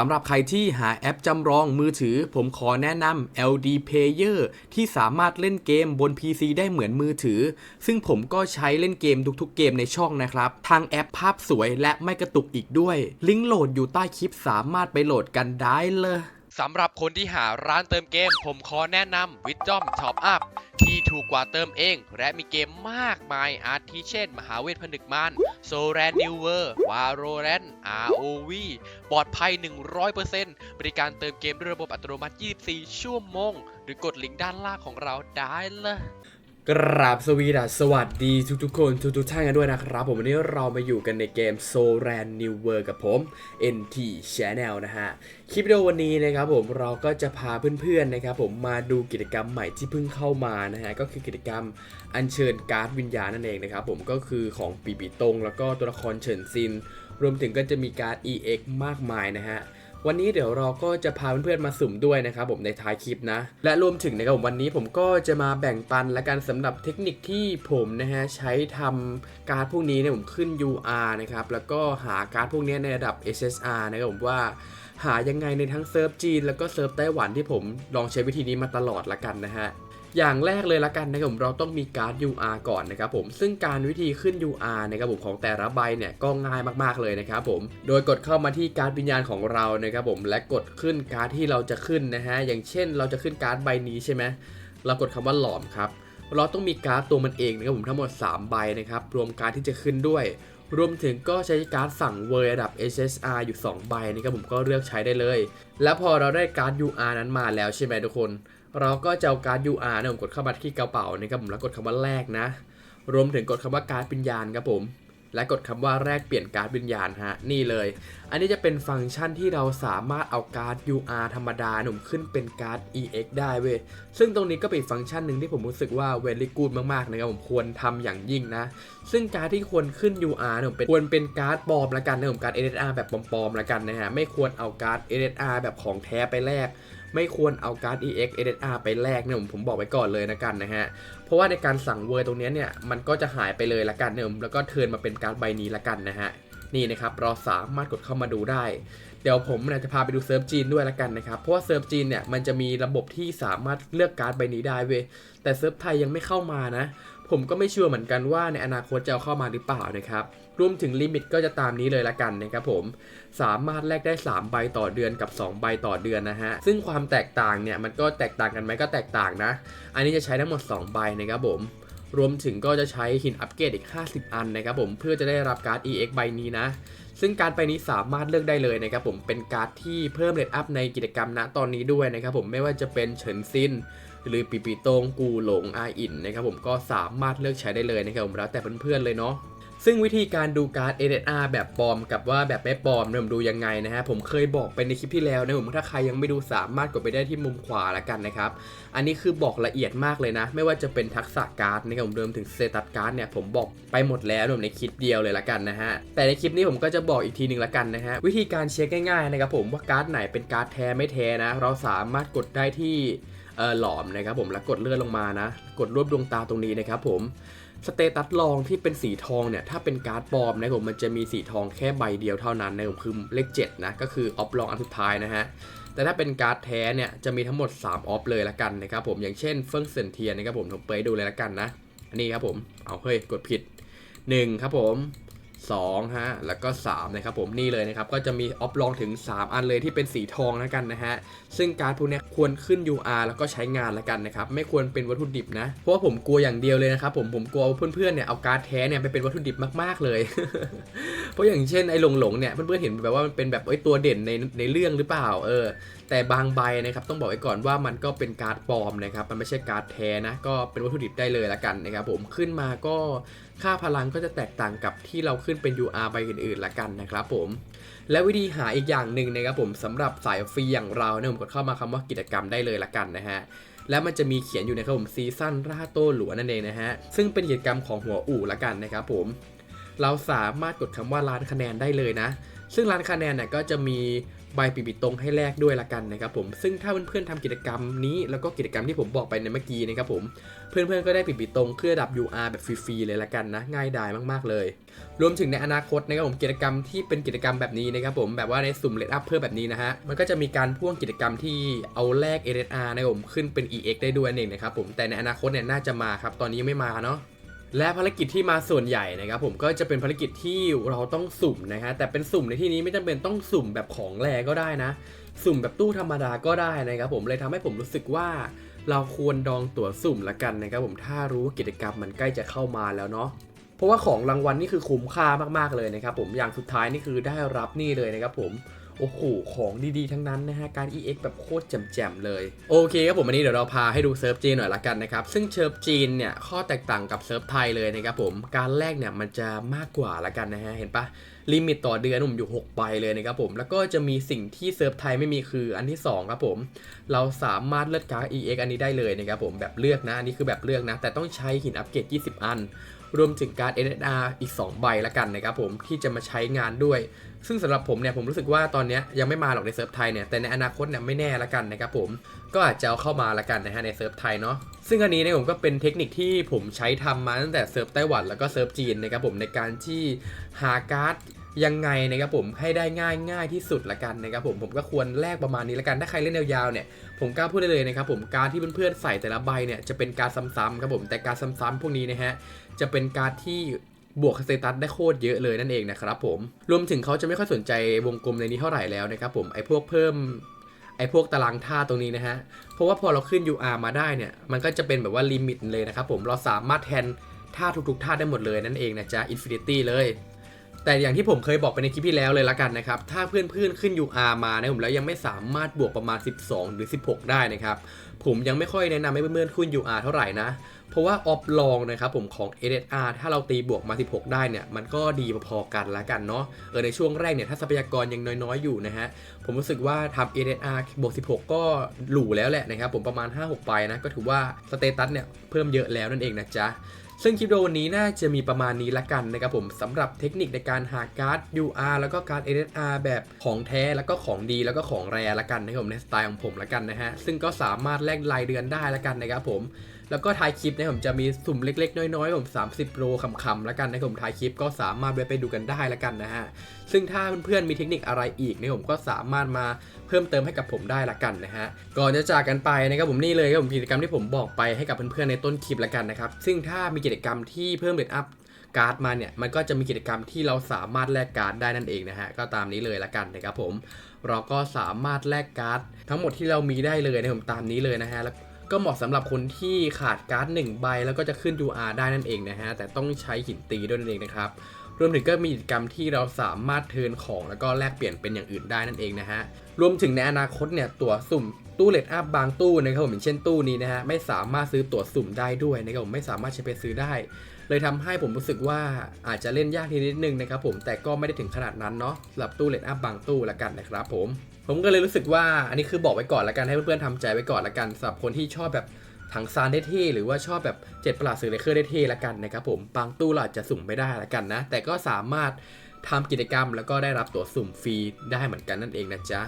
สำหรับใครที่หาแอปจำลองมือถือ ผมขอแนะนำ LD Player ที่สามารถเล่นเกมบน PC ได้เหมือนมือถือ ซึ่งผมก็ใช้เล่นเกมทุกๆเกมในช่องนะครับ ทางแอปภาพสวยและไม่กระตุกอีกด้วย ลิงก์โหลดอยู่ใต้คลิปสามารถไปโหลดกันได้เลย สำหรับคนที่หาร้านเติมเกม ผมขอแนะนำวิจอมช็อปอัพที่ถูกกว่าเติมเอง และมีเกมมากมายอาทิเช่น มหาเวทผนึกมานโซแรนนิวเวอร์วาโรแรน ROV ปลอดภัย 100%บริการเติมเกมด้วยระบบอัตโนมัติ 24 ชั่วโมง หรือกดลิงก์ด้านล่างของเราได้เลย กราบสวีดัสสวัสดีทุกๆคนทุกๆท่านกันด้วยนะครับ ผมวันนี้เรามาอยู่กันในเกม s o r a n New World กับผม NT Channel นะฮะ คลิปวิดีโอวันนี้นะครับผมเราก็จะพาเพื่อนๆนะครับผมมาดูกิจกรรมใหม่ที่เพิ่งเข้ามานะฮะ ก็คือกิจกรรมอัญเชิญการ์ดวิญญาณนั่นเองนะครับผมก็คือของปีปีตง แล้วก็ตัวละครเฉินซิน รวมถึงก็จะมีการ EX มากมายนะฮะ วันนี้เดี๋ยวเราก็จะพาเพื่อนๆมาสุ่มด้วยนะครับผมในท้ายคลิปนะ และรวมถึงนะครับผมวันนี้ผมก็จะมาแบ่งปันและกันสำหรับเทคนิคที่ผมนะฮะใช้ทำการ์ดพวกนี้เนี่ยผมขึ้น UR นะครับแล้วก็หาการ์ดพวกนี้ในระดับ SSR นะครับผมว่าหายังไงในทั้งเซิร์ฟจีนแล้วก็เซิร์ฟไต้หวันที่ผมลองใช้วิธีนี้มาตลอดละกันนะฮะ อย่างแรกเลยละกันนะครับผมเราต้องมีการ์ด UR ก่อนนะครับผมซึ่งการวิธีขึ้น UR นะครับผมของแต่ละใบเนี่ยก็ง่ายมากๆเลยนะครับผมโดยกดเข้ามาที่การ์ดวิญญาณของเรานะครับผมและกดขึ้นการ์ดที่เราจะขึ้นนะฮะอย่างเช่นเราจะขึ้นการ์ดใบนี้ใช่ไหมเรากดคำว่าหลอมครับเราต้องมีการ์ดตัวมันเองนะครับผมทั้งหมด 3 ใบนะครับรวมการ์ดที่จะขึ้นด้วย รวมถึงก็ใช้การ์ดสั่งเวอร์ระดับ SSR อยู่ 2 ใบนะครับผมก็เลือกใช้ได้เลย แล้วพอเราได้การ์ด UR นั้นมาแล้วใช่ไหมทุกคน เราก็จะเอาการ์ด UR นี่ยผมกดเข้ามาที่กระเป๋านะครับผมแล้วกดคำว่าแลกนะ รวมถึงกดคำว่าการ์ดวิญญาณครับผม และกดคำว่าแลกเปลี่ยนการ์ดวิญญาณฮะนี่เลย อันนี้จะเป็นฟังก์ชันที่เราสามารถเอาการ์ด UR ธรรมดาหนุ่มขึ้นเป็นการ์ด EX ได้เว้ยซึ่งตรงนี้ก็เป็นฟังก์ชันหนึ่งที่ผมรู้สึกว่า very good มากๆนะครับผมควรทำอย่างยิ่งนะ ซึ่งการ์ดที่ควรขึ้น UR เนี่มเป็นควรเป็นการ์ดปลอมละกันนะผมการ์ด SSR แบบปลอมๆละกันนะฮะไม่ควรเอาการ์ด S R แบบของแท้ไปแลกไม่ควรเอาการ์ด EX SSR ไปแลกเนี่ยผมผมบอกไว้ก่อนเลยนะกันนะฮะ เพราะว่าในการสั่งเวอร์ตรงนี้เนี่ยมันก็จะหายไปเลยละกันเนี่ยผมแล้วก็เทิร์นมาเป็นการ์ดใบนี้ละกันนะฮะนี่นะครับเราสามารถกดเข้ามาดูได้ เดี๋ยวผมจะพาไปดูเซิร์ฟจีนด้วยละกันนะครับเพราะว่าเซิร์ฟจีนเนี่ยมันจะมีระบบที่สามารถเลือกการ์ดใบนี้ได้เว้ยแต่เซิร์ฟไทยยังไม่เข้ามานะ ผมก็ไม่เชัวร์เหมือนกันว่าในอนาคตจะเอาเข้ามาหรือเปล่านะครับ รวมถึงลิมิตก็จะตามนี้เลยละกันนะครับผม สามารถแลกได้ 3 ใบต่อเดือนกับ 2 ใบต่อเดือนนะฮะ ซึ่งความแตกต่างเนี่ยมันก็แตกต่างกันไหมก็แตกต่างนะ อันนี้จะใช้ทั้งหมด 2 ใบนะครับผม รวมถึงก็จะใช้หินอัปเกรดอีก 50 อันนะครับผม เพื่อจะได้รับการ์ด EX ใบนี้นะซึ่งการดใบนี้สามารถเลือกได้เลยนะครับผมเป็นการ์ดที่เพิ่มเลทอัพในกิจกรรมณตอนนี้ด้วยนะครับผมไม่ว่าจะเป็นเฉินซิน หรือปีปีตงกูหลงอาอินนะครับผมก็สามารถเลือกใช้ได้เลยนะครับผมแล้วแต่เพื่อนๆเลยเนาะซึ่งวิธีการดูการ์ด SSR แบบปลอมกับว่าแบบไม่ปลอมเนี่ยผมดูยังไงนะฮะผมเคยบอกไปในคลิปที่แล้วนะผมถ้าใครยังไม่ดูสามารถกดไปได้ที่มุมขวาละกันนะครับอันนี้คือบอกละเอียดมากเลยนะ ไม่ว่าจะเป็นทักษะการ์ดนะครับผมเดิมถึงสเตตัสการ์ดเนี่ยผมบอกไปหมดแล้วผมในคลิปเดียวเลยละกันนะฮะแต่ในคลิปนี้ผมก็จะบอกอีกทีหนึ่งละกันนะฮะวิธีการเช็คง่ายๆนะครับผมว่าการ์ดไหนเป็นการ์ดแท้ไม่แท้นะเราสามารถกดได้ที่ หลอมนะครับผมแล้วกดเลื่อนลงมานะ กดรวบดวงตาตรงนี้นะครับผมสเตตัสลองที่เป็นสีทองเนี่ยถ้าเป็นการ์ดปลอมนะผมมันจะมีสีทองแค่ใบเดียวเท่านั้นนะผมคือเลข7นะก็คือออฟลองอันสุดท้ายนะฮะแต่ถ้าเป็นการ์ดแท้เนี่ยจะมีทั้งหมด 3 ออฟเลยละกันนะครับผมอย่างเช่นเฟิงเซนเทียนะครับผมผมเปิดดูเลยละกันนะอันนี้ครับผมเอาเฮ้ยกดผิด 1 ครับผม 2ฮะแล้วก็3นะครับผมนี่เลยนะครับก็จะมีออฟลองถึง 3 อันเลยที่เป็นสีทองแล้วกันนะฮะซึ่งการ์ดพวกเนี้ยควรขึ้น UR แล้วก็ใช้งานแล้วกันนะครับไม่ควรเป็นวัตถุดิบนะเพราะว่าผมกลัวอย่างเดียวเลยนะครับผมผมกลัวว่าเพื่อนๆเนี่ยเอาการ์ดแท้เนี่ยไปเป็นวัตถุดิบมากๆเลย ราะอย่างเช่นไอ้หลงหลงๆเนี่ยเพื่อนๆเห็นแบบว่ามันเป็นแบบไอ้ตัวเด่นในในเรื่องหรือเปล่าเออ แต่บางใบนะครับต้องบอกไว้ก่อนว่ามันก็เป็นการ์ดปลอมนะครับมันไม่ใช่การ์ดแท้นะก็เป็นวัตถุดิบได้เลยละกันนะครับผมขึ้นมาก็ค่าพลังก็จะแตกต่างกับที่เราขึ้นเป็น UR ใบอื่นๆละกันนะครับผมและวิธีหาอีกอย่างหนึ่งนะครับผมสำหรับสายฟรีอย่างเราเนี่ยผมกดเข้ามาคำว่ากิจกรรมได้เลยละกันนะฮะแล้วมันจะมีเขียนอยู่นะครับผมซีซั่นราโต้หลัวนั่นเองนะฮะซึ่งเป็นกิจกรรมของหัวอู่ละกันนะครับผม เราสามารถกดคำว่าร้านคะแนนได้เลยนะ ซึ่งร้านคะแนนเนี่ยก็จะมีใบปีปิดตรงให้แลกด้วยละกันนะครับผม ซึ่งถ้าเพื่อนๆทำกิจกรรมนี้แล้วก็กิจกรรมที่ผมบอกไปในเมื่อกี้นะครับผม เพื่อนๆก็ได้ปีปิดตรงเครื่อดับ UR แบบฟรีๆเลยละกันนะ ง่ายดายมากๆเลย รวมถึงในอนาคตนะครับผมกิจกรรมที่เป็นกิจกรรมแบบนี้นะครับผมแบบว่าในสุ่มเลดอัพเพิ่มแบบนี้นะฮะ มันก็จะมีการพ่วงกิจกรรมที่เอาแลก SSR นะครับผมขึ้นเป็น EX ได้ด้วยเองนะครับผม แต่ในอนาคตเนี่ยน่าจะมาครับ ตอนนี้ยังไม่มาเนาะ และภารกิจที่มาส่วนใหญ่นะครับผมก็จะเป็นภารกิจที่เราต้องสุ่มนะฮะแต่เป็นสุ่มในที่นี้ไม่จำเป็นต้องสุ่มแบบของแรก็ได้นะ สุ่มแบบตู้ธรรมดาก็ได้นะครับผมเลยทำให้ผมรู้สึกว่า เราควรดองตั๋วสุ่มละกันนะครับผมถ้ารู้ว่ากิจกรรมมันใกล้จะเข้ามาแล้วเนาะเพราะว่าของรางวัลนี่คือคุ้มค่ามากๆเลยนะครับผมอย่างสุดท้ายนี่คือได้รับนี่เลยนะครับผม โอ้โห ของดีๆ ทั้งนั้นนะฮะ การ EX แบบโคตรแจ่มๆเลย โอเคครับผมวันนี้เดี๋ยวเราพาให้ดูเซิร์ฟจีนหน่อยละกันนะครับ ซึ่งเซิร์ฟจีนเนี่ย ข้อแตกต่างกับเซิร์ฟไทยเลยนะครับผม การแลกเนี่ยมันจะมากกว่าละกันนะฮะ เห็นปะลิมิตต่อเดือนผมอยู่6ใบเลยนะครับผม แล้วก็จะมีสิ่งที่เซิร์ฟไทยไม่มีคืออันที่ 2 ครับผม เราสามารถเลือกการ์ด EX อันนี้ได้เลยนะครับผมแบบเลือกนะ อันนี้คือแบบเลือกนะ แต่ต้องใช้หินอัปเกรด20 อัน รวมถึงการ์ด SSR อีก 2 ใบละกันนะครับผมที่จะมาใช้งานด้วย ซึ่งสำหรับผมเนี่ยผมรู้สึกว่าตอนนี้ยังไม่มาหรอกในเซิร์ฟไทยเนี่ยแต่ในอนาคตเนี่ยไม่แน่ละกันนะครับผมก็อาจจะเอาเข้ามาละกันนะฮะในเซิร์ฟไทยเนาะซึ่งอันนี้เนี่ยผมก็เป็นเทคนิคที่ผมใช้ทำมาตั้งแต่เซิร์ฟไต้หวันแล้วก็เซิร์ฟจีนนะครับผมในการที่หาการ์ดยังไงนะครับผมให้ได้ง่ายง่ายที่สุดละกันนะครับผมผมก็ควรแลกประมาณนี้ละกันถ้าใครเล่นยาวๆเนี่ยผมกล้าพูดได้เลยนะครับผมการที่เพื่อนๆใส่แต่ละใบเนี่ยจะเป็นการซ้ำๆครับผมแต่การซ้ำๆพวกนี้นะฮะจะเป็นการที่ บวกสเตตัสได้โคตรเยอะเลยนั่นเองนะครับผมรวมถึงเขาจะไม่ค่อยสนใจวงกลมในนี้เท่าไหร่แล้วนะครับผมไอ้พวกเพิ่มไอ้พวกตารางท่าตรงนี้นะฮะ เพราะว่าพอเราขึ้น UR มาได้เนี่ย มันก็จะเป็นแบบว่าลิมิตเลยนะครับผม เราสามารถแทนท่าทุกๆท่าได้หมดเลยนั่นเองนะจ๊ะ Infinity เลย แต่อย่างที่ผมเคยบอกไปในคลิปที่แล้วเลยละกันนะครับ ถ้าเพื่อนๆขึ้น UR มานะผมแล้วยังไม่สามารถบวกประมาณ 12 หรือ 16 ได้นะครับ ผมยังไม่ค่อยแนะนำให้เพื่อนๆขึ้น UR เท่าไหร่นะ เพราะว่าออฟลองนะครับผมของ SSR ถ้าเราตีบวกมา 16 ได้เนี่ย มันก็ดีพอๆกันละกันเนาะเออในช่วงแรกเนี่ย ถ้าทรัพยากรยังน้อยๆอยู่นะฮะ ผมรู้สึกว่าทำ SSR บวก 16 ก็หรูแล้วแหละนะครับผมประมาณ 5-6 ไปนะ ก็ถือว่าสเตตัสเนี่ย เพิ่มเยอะแล้วนั่นเองนะจ๊ะซึ่งคลิปวิดีโอนี้น่าจะมีประมาณนี้ละกันนะครับผมสำหรับเทคนิคในการหาการ์ด UR แล้วก็การ์ด SSR แบบของแท้แล้วก็ของดีแล้วก็ของแรละกันนะครับผมในสไตล์ของผมละกันนะฮะซึ่งก็สามารถแลกรายเดือนได้ละกันนะครับผม แล้วก็ท้ายคลิปเนี่ยผมจะมีสุ่มเล็ก ๆ น้อยๆผม30 โลคำๆแล้วกันนะผมท้ายคลิปก็สามารถไปไปดูกันได้ละกันนะฮะ ซึ่งถ้าเพื่อนๆมีเทคนิคอะไรอีกเนี่ยผมก็สามารถมาเพิ่มเติมให้กับผมได้ละกันนะฮะ ก่อนจะจากกันไปนะครับผมนี่เลยครับผมกิจกรรมที่ผมบอกไปให้กับเพื่อนๆในต้นคลิปละกันนะครับ ซึ่งถ้ามีกิจกรรมที่เพิ่มเลทอัพการ์ดมาเนี่ยมันก็จะมีกิจกรรมที่เราสามารถแลกการ์ดได้นั่นเองนะฮะก็ตามนี้เลยละกันนะครับผม เราก็สามารถแลกการ์ดทั้งหมดที่เรามีได้เลยนะผมตามนี้เลยนะฮะแล้ว ก็เหมาะสำหรับคนที่ขาดการ์ด1ใบแล้วก็จะขึ้น UR ได้นั่นเองนะฮะ แต่ต้องใช้หินตีด้วยนั่นเองนะครับ รวมถึงก็มีกิจกรรมที่เราสามารถเทิร์นของแล้วก็แลกเปลี่ยนเป็นอย่างอื่นได้นั่นเองนะฮะ รวมถึงในอนาคตเนี่ยตั๋วสุ่มตู้เลดอัพบางตู้นะครับผมอย่างเช่นตู้นี้นะฮะไม่สามารถซื้อตั๋วสุ่มได้ด้วยนะครับผมไม่สามารถใช้ไปซื้อได้ เลยทำให้ผมรู้สึกว่าอาจจะเล่นยากนิดนึงนะครับผมแต่ก็ไม่ได้ถึงขนาดนั้นเนาะสำหรับตู้เลดอัพบางตู้ละกันนะครับผม ผมก็เลยรู้สึกว่าอันนี้คือบอกไว้ก่อนละกันให้เพื่อนๆทำใจไว้ก่อนละกันสำหรับคนที่ชอบแบบถังซานได้เท่หรือว่าชอบแบบเจ็ดประหลาดสื่อเลเคอร์ได้เท่ละกันนะครับผมบางตู้เราอาจจะสุ่มไม่ได้ละกันนะ แต่ก็สามารถทำกิจกรรมแล้วก็ได้รับตั๋วสุ่มฟรีได้เหมือนกันนั่นเองนะจ๊ะ